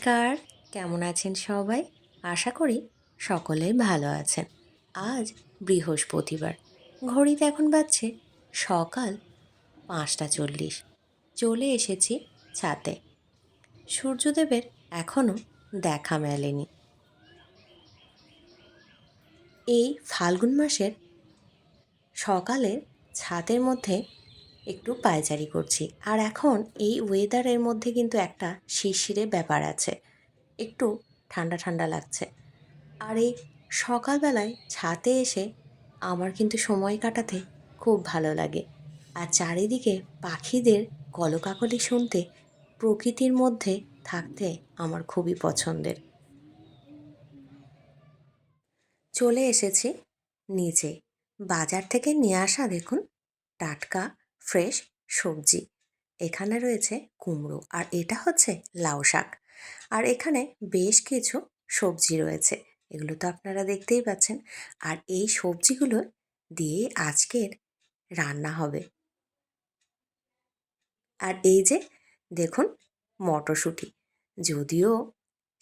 নমস্কার। কেমন আছেন সবাই? আশা করি সকলেই ভালো আছেন। আজ বৃহস্পতিবার। ঘড়িতে এখন বাজছে সকাল পাঁচটা চল্লিশ। চলে এসেছি ছাতে সূর্যদেবের এখনও দেখা মেলেনি। এই ফাল্গুন মাসের সকালে ছাদের মধ্যে একটু পায়চারি করছি। আর এখন এই ওয়েদারের মধ্যে কিন্তু একটা শিরশিরে ব্যাপার আছে। একটু ঠান্ডা ঠান্ডা লাগছে। আর এই সকালবেলায় ছাতে এসে আমার কিন্তু সময় কাটাতে খুব ভালো লাগে। আর চারিদিকে পাখিদের কলকাকলি শুনতে, প্রকৃতির মধ্যে থাকতে আমার খুবই পছন্দের। চলে এসেছি নিচে। বাজার থেকে নিয়ে আসা দেখুন, টাটকা ফ্রেশ সবজি। এখানে রয়েছে কুমড়ো আর এটা হচ্ছে লাউ শাক। আর এখানে বেশ কিছু সবজি রয়েছে। এগুলো তো আপনারা দেখতেই পাচ্ছেন। আর এই সবজিগুলো দিয়ে আজকের রান্না হবে। আর এই যে দেখুন মটরশুঁটি। যদিও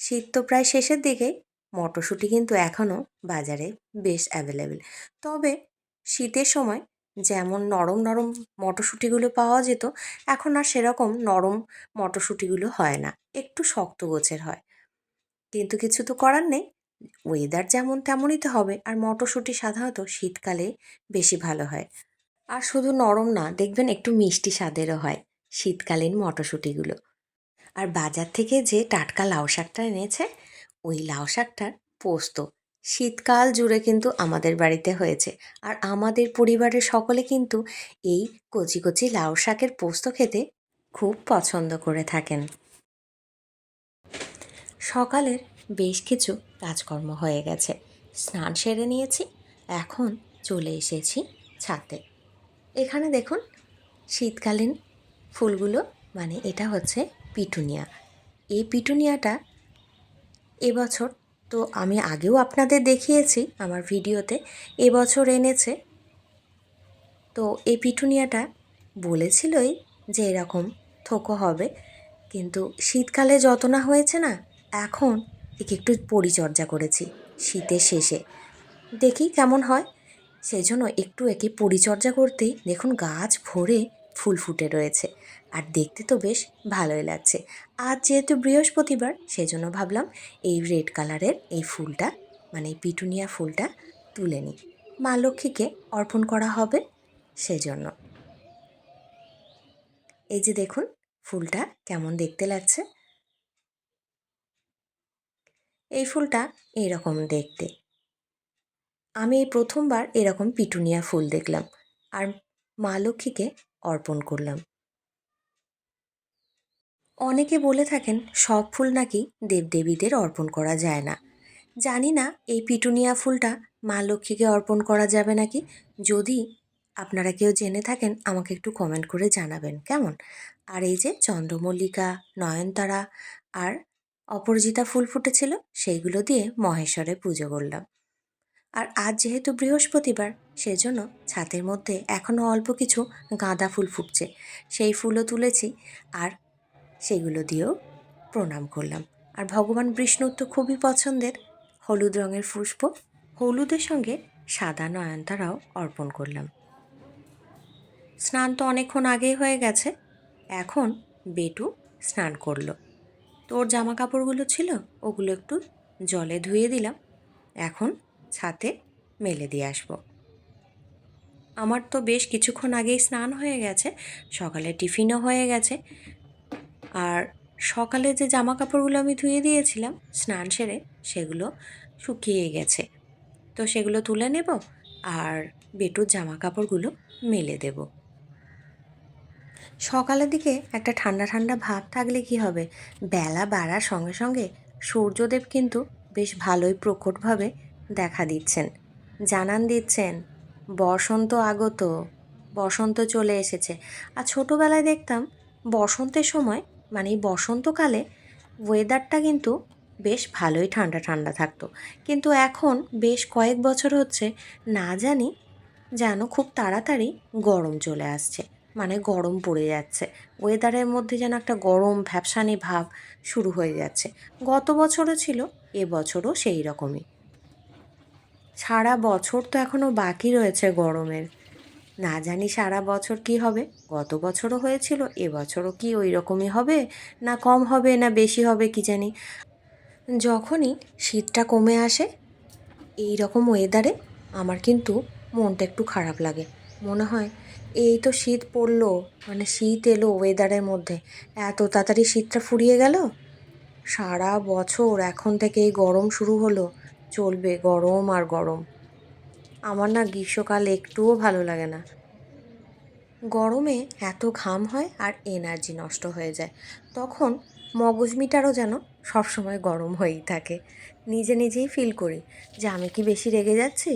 শীত তো প্রায় শেষের দিকে, মটরশুঁটি কিন্তু এখনও বাজারে বেশ অ্যাভেলেবেল তবে শীতের সময় যেমন নরম নরম মটরশুঁটিগুলো পাওয়া যেত, এখন আর সেরকম নরম মটরশুঁটিগুলো হয় না, একটু শক্ত গোছের হয়। কিন্তু কিছু তো করার নেই ওয়েদার যেমন তেমনই তো হবে, আর মটরশুঁটি সাধারণত শীতকালে বেশি ভালো হয়। আর শুধু নরম না, দেখবেন একটু মিষ্টি স্বাদেরও হয় শীতকালীন মটরশুঁটিগুলো। আর বাজার থেকে যে টাটকা লাউ শাকটা এনেছে, ওই লাউ শাকটার পোস্ত শীতকাল জুড়ে কিন্তু আমাদের বাড়িতে হয়েছে। আর আমাদের পরিবারের সকলে কিন্তু এই কচি কচি লাউ শাকের পোস্ত খেতে খুব পছন্দ করে থাকেন। সকালের বেশ কিছু কাজকর্ম হয়ে গেছে। স্নান সেরে নিয়েছি, এখন চলে এসেছি ছাতে এখানে দেখুন, শীতকালীন ফুলগুলো মানে এটা হচ্ছে পিটুনিয়া। এই পিটুনিয়াটা এবছর তো আমি আগেও আপনাদের দেখিয়েছি আমার ভিডিওতে এবছর এনেছে। তো এই পিটুনিয়াটা বলেছিলই যে এরকম থোকো হবে, কিন্তু শীতকালে যত না হয়েছে না, এখন একে একটু পরিচর্যা করেছি শীতের শেষে। দেখি কেমন হয়। সেই জন্য একটু একে পরিচর্যা করতেই দেখুন গাছ ভরে ফুল ফুটে রয়েছে। আর দেখতে তো বেশ ভালোই লাগছে। আজ যেহেতু বৃহস্পতিবার, সেজন্য ভাবলাম এই রেড কালারের এই ফুলটা মানে পিটুনিয়া ফুলটা তুলে নিই। মা লক্ষ্মীকে অর্পণ করা হবে সেজন্য। এই যে দেখুন, ফুলটা কেমন দেখতে লাগছে। এই ফুলটা এইরকম দেখতে। আমি এই প্রথমবার এরকম পিটুনিয়া ফুল দেখলাম। আর মা লক্ষ্মীকে অর্পণ করলাম। অনেকে বলে থাকেন, সব ফুল নাকি দেবদেবীদের অর্পণ করা যায় না। জানি না এই পিটুনিয়া ফুলটা মা লক্ষ্মীকে অর্পণ করা যাবে নাকি। যদি আপনারা কেউ জেনে থাকেন, আমাকে একটু কমেন্ট করে জানাবেন, কেমন? আর এই যে চন্দ্রমল্লিকা, নয়নতারা আর অপরাজিতা ফুল ফুটেছিল, সেইগুলো দিয়ে মহেশ্বরে পুজো করলাম। আর আজ যেহেতু বৃহস্পতিবার, সেজন্য ছাতের মধ্যে এখনও অল্প কিছু গাঁদা ফুল ফুটছে। সেই ফুলও তুলেছি। আর সেগুলো দিয়েও প্রণাম করলাম। আর ভগবান বিষ্ণুর তো খুবই পছন্দের। হলুদ রঙের পুষ্প হলুদের সঙ্গে সাদা নয়নতারাও অর্পণ করলাম। স্নান তো অনেকক্ষণ আগেই হয়ে গেছে। এখন বেটু স্নান করল। তোর জামা কাপড়গুলো ছিল, ওগুলো একটু জলে ধুয়ে দিলাম। এখন ছাতে মেলে দিয়ে আসব। আমার তো বেশ কিছুক্ষণ আগেই স্নান হয়ে গেছে, সকালে টিফিনও হয়ে গেছে। আর সকালে যে জামা কাপড়গুলো আমি ধুয়ে দিয়েছিলাম, স্নান সেরে সেগুলো শুকিয়ে গেছে। তো সেগুলো তুলে নেব আর বেটুর জামা কাপড়গুলো মেলে দেব। সকালের দিকে একটা ঠান্ডা ঠান্ডা ভাব থাকলে কি হবে? বেলা বাড়ার সঙ্গে সঙ্গে সূর্যদেব কিন্তু বেশ ভালোই প্রকটভাবে দেখা দিচ্ছেন। জানান দিচ্ছেন, বসন্ত আগত, বসন্ত চলে এসেছে। আর ছোটোবেলায় দেখতাম বসন্তের সময় মানে এই বসন্তকালে ওয়েদারটা কিন্তু বেশ ভালোই ঠান্ডা ঠান্ডা থাকতো। কিন্তু এখন বেশ কয়েক বছর হচ্ছে না জানি যেন খুব তাড়াতাড়ি গরম চলে আসছে। মানে গরম পড়ে যাচ্ছে। ওয়েদারের মধ্যে যেন একটা গরম ভ্যাপসানি ভাব শুরু হয়ে যাচ্ছে। গত বছরও ছিল এবছরও সেই রকমই। সারা বছর তো এখনও বাকি রয়েছে গরমের। না জানি সারা বছর কি হবে, গত বছরও হয়েছিল এবছরও কি ওই রকমই হবে, না কম হবে, না বেশি হবে, কি জানি। যখনই শীতটা কমে আসে এই রকম ওয়েদারে আমার কিন্তু মনটা একটু খারাপ লাগে। মনে হয়, এই তো শীত পড়ল মানে শীত এলো ওয়েদারের মধ্যে, এত তাড়াতাড়ি শীতটা ফুরিয়ে গেল? সারা বছর এখন থেকে এই গরম শুরু হলো, চলবে গরম আর গরম। আমার না গ্রীষ্মকাল একটুও ভালো লাগে না। গরমে এত ঘাম হয় আর এনার্জি নষ্ট হয়ে যায়। তখন মগজ মিটারও যেন সবসময় গরম হয়েই থাকে। নিজে নিজেই ফিল করি যে আমি কি বেশি রেগে যাচ্ছি?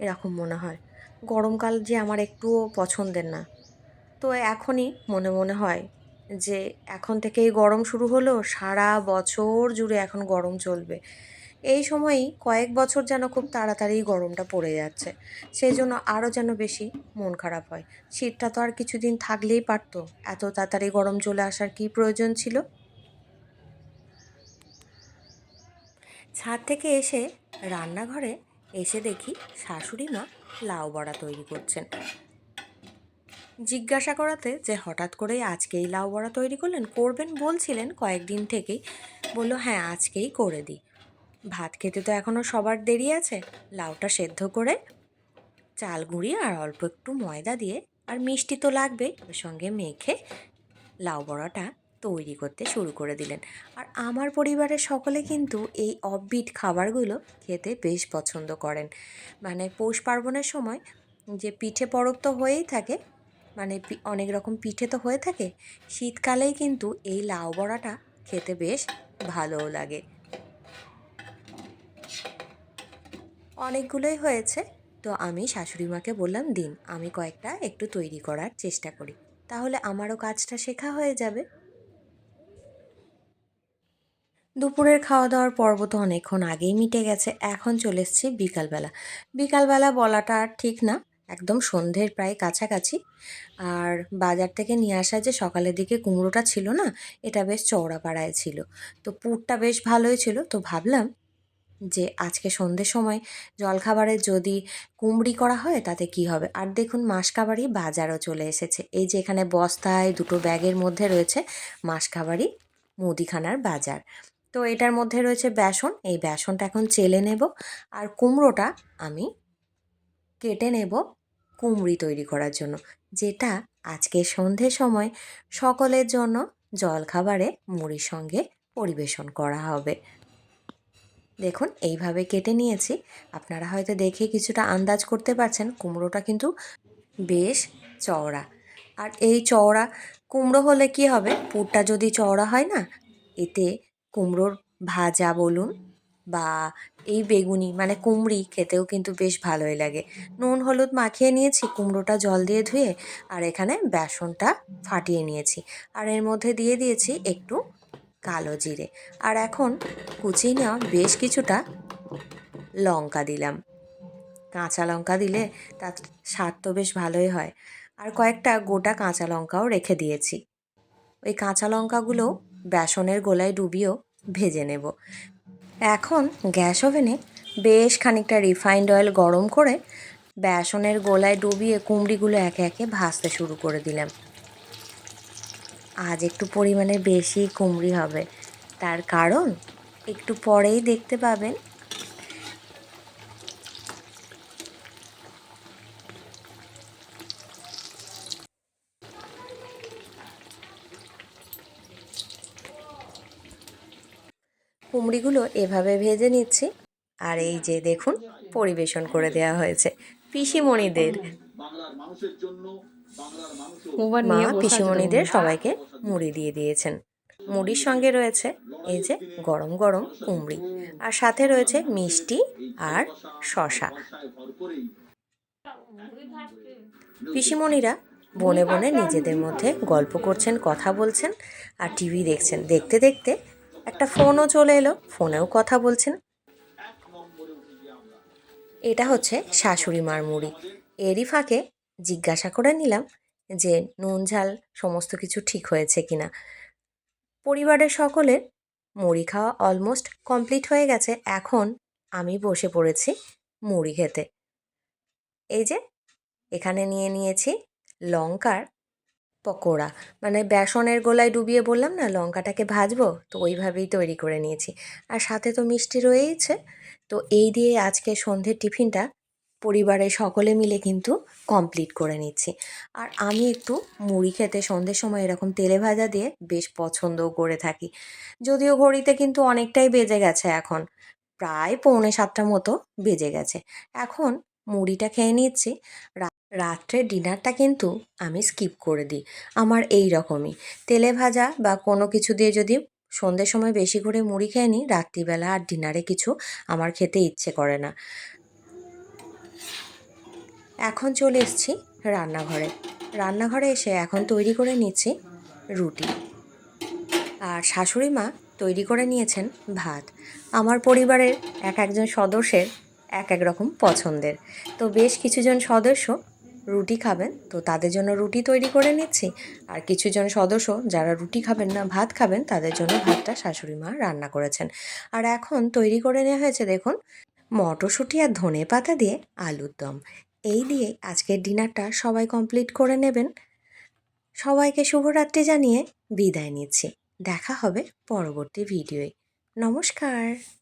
এরকম মনে হয়। গরমকাল যে আমার একটুও পছন্দের না। তো এখনই মনে মনে হয় যে এখন থেকেই গরম শুরু হলো, সারা বছর জুড়ে এখন গরম চলবে। এই সময়ই কয়েক বছর যেন খুব তাড়াতাড়ি গরমটা পড়ে যাচ্ছে। সেই জন্য আরও যেন বেশি মন খারাপ হয়। শীতটা তো আর কিছুদিন থাকলেই পারতো। এত তাড়াতাড়ি গরম চলে আসার কী প্রয়োজন ছিল? ছাদ থেকে এসে রান্নাঘরে এসে দেখি শাশুড়ি মা লাউ বড়া তৈরি করছেন। জিজ্ঞাসা করাতে যে হঠাৎ করেই আজকেই লাউ বড়া তৈরি করলেন, করবেন বলছিলেন কয়েকদিন থেকেই। বলল হ্যাঁ আজকেই করে দিই। ভাত খেতে তো এখনও সবার দেরি আছে। লাউটা সেদ্ধ করে, চাল গুঁড়ি আর অল্প একটু ময়দা দিয়ে আর মিষ্টি তো লাগবেই, ওর সঙ্গে মেখে লাউ বড়াটা তৈরি করতে শুরু করে দিলেন। আর আমার পরিবারের সকলে কিন্তু এই অফবিট খাবারগুলো খেতে বেশ পছন্দ করেন। মানে পৌষ পার্বণের সময় যে পিঠে পরব তো হয়েই থাকে মানে অনেক রকম পিঠে তো হয়ে থাকে, শীতকালেই কিন্তু এই লাউ বড়াটা খেতে বেশ ভালোও লাগে। অনেকগুলোই হয়েছে। তো আমি শাশুড়ি মাকে বললাম, দিন, আমি কয়েকটা একটু তৈরি করার চেষ্টা করি। তাহলে আমারও কাজটা শেখা হয়ে যাবে। দুপুরের খাওয়া দাওয়ার পর্ব তো অনেকক্ষণ আগেই মিটে গেছে। এখন চলে এসছি বিকালবেলা। বিকালবেলা বলাটা ঠিক না, একদম সন্ধ্যের প্রায় কাছাকাছি। আর বাজার থেকে নিয়ে আসা যে সকালের দিকে কুমড়োটা ছিল না, এটা বেশ চওড়া পাড়ায় ছিল। তো পুরটা বেশ ভালোই ছিল। তো ভাবলাম যে আজকে সন্ধ্যের সময় জলখাবারে যদি কুমড়ি করা হয়, তাতে কি হবে? আর দেখুন মাসকাবারি বাজারও চলে এসেছে। এই যে এখানে বস্তায় দুটো ব্যাগের মধ্যে রয়েছে মাসকাবারি মুদিখানার বাজার। তো এটার মধ্যে রয়েছে বেসন। এই বেসনটা এখন চেলে নেব আর কুমড়োটা আমি কেটে নেব কুমড়ি তৈরি করার জন্য। যেটা আজকে সন্ধ্যের সময় সকলের জন্য জলখাবারে মুড়ির সঙ্গে পরিবেশন করা হবে। দেখুন, এইভাবে কেটে নিয়েছি। আপনারা হয়তো দেখে কিছুটা আন্দাজ করতে পারছেন, কুমড়োটা কিন্তু বেশ চওড়া। আর এই চওড়া কুমড়ো হলে কি হবে? পুরটা যদি চওড়া হয় না, এতে কুমড়োর ভাজা বলুন বা এই বেগুনি মানে কুমড়ি খেতেও কিন্তু বেশ ভালোই লাগে। নুন, হলুদ মাখিয়ে নিয়েছি, কুমড়োটা জল দিয়ে ধুয়ে, আর এখানে বেসনটা ফাটিয়ে নিয়েছি। আর এর মধ্যে দিয়ে দিয়েছি একটু কালো জিরে। আর এখন কুচিয়ে নেওয়া বেশ কিছুটা লঙ্কা দিলাম। কাঁচা লঙ্কা দিলে তার স্বাদ তো বেশ ভালোই হয়। আর কয়েকটা গোটা কাঁচা লঙ্কাও রেখে দিয়েছি। ওই কাঁচা লঙ্কাগুলো বেসনের গোলায় ডুবিয়েও ভেজে নেব। এখন গ্যাস ওভেনে বেশ খানিকটা রিফাইন্ড অয়েল গরম করে বেসনের গোলায় ডুবিয়ে কুমড়িগুলো একে একে ভাজতে শুরু করে দিলাম। আজ একটু পরিমাণে বেশি কুমড়ি হবে। তার কারণ একটু পরেই দেখতে পাবেন। কুমড়িগুলো এভাবে ভেজে নিচ্ছি। আর এই যে দেখুন, পরিবেশন করে দেওয়া হয়েছে। পিসিমণিদের। মা পিসিমণিদের সবাইকে মুড়ি দিয়ে দিয়েছেন। মুড়ির সঙ্গে রয়েছে এই যে গরম গরম কুমড়ি আর সাথে রয়েছে মিষ্টি আর শশা পিসিমণিরা বনে বনে নিজেদের মধ্যে গল্প করছেন কথা বলছেন আর টিভি দেখছেন। দেখতে দেখতে একটা ফোনও চলে এলো ফোনেও কথা বলছেন। এটা হচ্ছে শাশুড়ি মার মুড়ি। এরই ফাঁকে জিজ্ঞাসা করে নিলাম যে, নুন, ঝাল সমস্ত কিছু ঠিক হয়েছে কিনা পরিবারের সকলের মুড়ি খাওয়া অলমোস্ট কমপ্লিট হয়ে গেছে। এখন আমি বসে পড়েছি মুড়ি খেতে। এই যে, এখানে নিয়ে নিয়েছি লঙ্কার পকোড়া। মানে বেসনের গোলায় ডুবিয়ে বললাম না, লঙ্কাটাকে ভাজবো, তো ওইভাবেই তৈরি করে নিয়েছি। আর সাথে তো মিষ্টি রয়েইছে, তো এই দিয়ে আজকে সন্ধ্যের টিফিনটা পরিবারের সকলে মিলে কিন্তু কমপ্লিট করে নিচ্ছি। আর আমি একটু মুড়ি খেতে সন্ধ্যের সময় এরকম তেলে ভাজা দিয়ে বেশ পছন্দও করে থাকি। যদিও ঘড়িতে কিন্তু অনেকটাই বেজে গেছে এখন। প্রায় পৌনে সাতটা মতো বেজে গেছে। এখন মুড়িটা খেয়ে নিচ্ছি। রা- রাত্রের ডিনারটা কিন্তু আমি স্কিপ করে দিই। আমার এই রকমই। তেলে ভাজা বা কোনো কিছু দিয়ে যদি সন্ধ্যের সময় বেশি করে মুড়ি খেয়ে নিই, রাত্রিবেলা আর ডিনারে কিছু আমার খেতে ইচ্ছে করে না। এখন চলে এসেছি রান্নাঘরে। রান্নাঘরে এসে এখন তৈরি করে নিচ্ছি রুটি। আর শাশুড়ি মা তৈরি করে নিয়েছেন ভাত। আমার পরিবারের এক একজন সদস্যের এক এক রকম পছন্দের। তো বেশ কিছুজন সদস্য রুটি খাবেন, তো তাদের জন্য রুটি তৈরি করে নিচ্ছি। আর কিছুজন সদস্য যারা রুটি খাবেন না, ভাত খাবেন, তাদের জন্য ভাতটা শাশুড়ি মা রান্না করেছেন। আর এখন তৈরি করে নেওয়া হয়েছে, দেখুন মটরশুঁটি আর ধনে পাতা দিয়ে আলুর দম। এই দিয়ে আজকের ডিনারটা সবাই কমপ্লিট করে নেবেন। সবাইকে শুভরাত্রি জানিয়ে বিদায় নিচ্ছি। দেখা হবে পরবর্তী ভিডিওয়ে। নমস্কার।